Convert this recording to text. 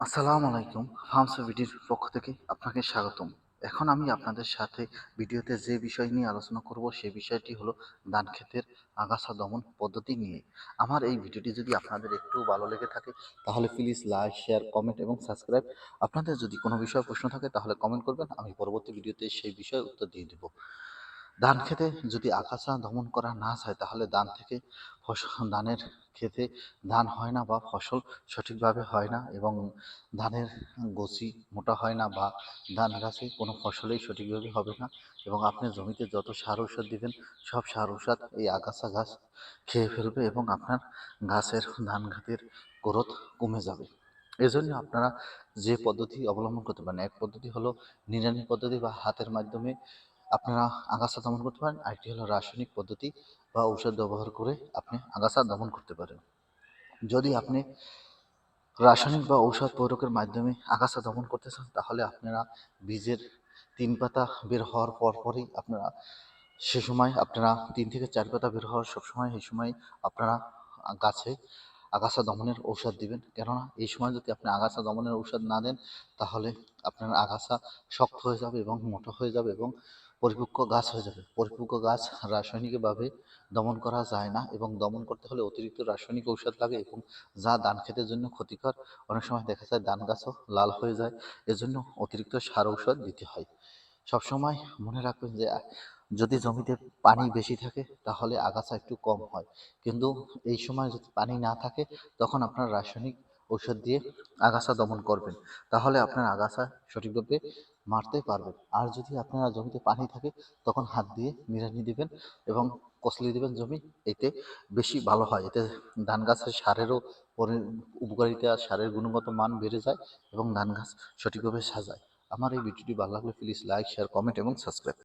আসসালামু আলাইকুম ফার্মস ভিডির পক্ষ থেকে আপনাকে স্বাগতম। এখন আমি আপনাদের সাথে ভিডিওতে যে বিষয় নিয়ে আলোচনা করব, সে বিষয়টি হলো ধান ক্ষেতের আগাছা দমন পদ্ধতি নিয়ে। আমার এই ভিডিওটি যদি আপনাদের একটু ভালো লেগে থাকে, তাহলে প্লিজ লাইক শেয়ার কমেন্ট এবং সাবস্ক্রাইব আপনাদের যদি কোনো বিষয়ে প্রশ্ন থাকে, তাহলে কমেন্ট করবেন। আমি পরবর্তী ভিডিওতে সেই বিষয়ে উত্তর দিয়ে দেব। ধান খেতে যদি আগাছা দমন করা না যায় তাহলে ধান থেকে ফসল ধানের ক্ষেতে ধান হয় না বা ফসল সঠিকভাবে হয় না এবং ধানের গছি মোটা হয় না বা ধান গাছে কোনো ফসলেই সঠিকভাবে হবে না এবং আপনি জমিতে যত সার ঔষধ দিবেন, সব সার ঔষধ এই আগাছা গাছ খেয়ে ফেলবে এবং আপনার গাছের ধান গাছের গ্রোথ কমে যাবে। এজন্য আপনারা যে পদ্ধতি অবলম্বন করতে পারেন, এক পদ্ধতি হলো নিড়ানি পদ্ধতি বা হাতের মাধ্যমে আপনারা আগাছা দমন করতে পারেন। আরেকটি হলো রাসায়নিক পদ্ধতি বা ঔষধ ব্যবহার করে আপনি আগাছা দমন করতে পারেন। যদি আপনি রাসায়নিক বা ঔষধ প্রয়োগের মাধ্যমে আগাছা দমন করতে চান, তাহলে আপনারা বীজের তিন পাতা বের হওয়ার পর পরই আপনারা সে সময় আপনারা তিন থেকে চার পাতা বের হওয়ার সবসময় এই সময় আপনারা গাছে আগাছা দমনের ঔষধ দিবেন। কেননা এই সময় যদি আপনি আগাছা দমনের ঔষধ না দেন, তাহলে আপনার আগাছা শক্ত হয়ে যাবে এবং মোটা হয়ে যাবে এবং পরিপক্ক গাছ হয়ে যাবে। পরিপক্ক গাছ রাসায়নিকভাবে দমন করা যায় না এবং দমন করতে হলে অতিরিক্ত রাসায়নিক ঔষধ লাগে এবং যা ধান ক্ষেতের জন্য ক্ষতিকর, অনেক সময় দেখা যায় ধান গাছও লাল হয়ে যায়। এজন্য অতিরিক্ত সার ঔষধ দিতে হয়। সবসময় মনে রাখবেন যে যদি জমিতে পানি বেশি থাকে, তাহলে আগাছা একটু কম হয়। কিন্তু এই সময় যদি পানি না থাকে, তখন আপনার রাসায়নিক ঔষধ দিয়ে আগাছা দমন করবেন। তাহলে আপনার আগাছা সঠিকভাবে মারতে পারবেন। আর যদি আপনার জমিতে পানি থাকে, তখন হাত দিয়ে নিড়ানি দিবেন এবং কসলি দিবেন জমি, এতে বেশি ভালো হয়। এতে ধান গাছের সারেরও উপকারিতা, সারের গুণগত মান বেড়ে যায় এবং ধান গাছ সঠিকভাবে সাজায়। আমার এই ভিডিওটি ভালো লাগলে প্লিজ লাইক শেয়ার কমেন্ট এবং সাবস্ক্রাইব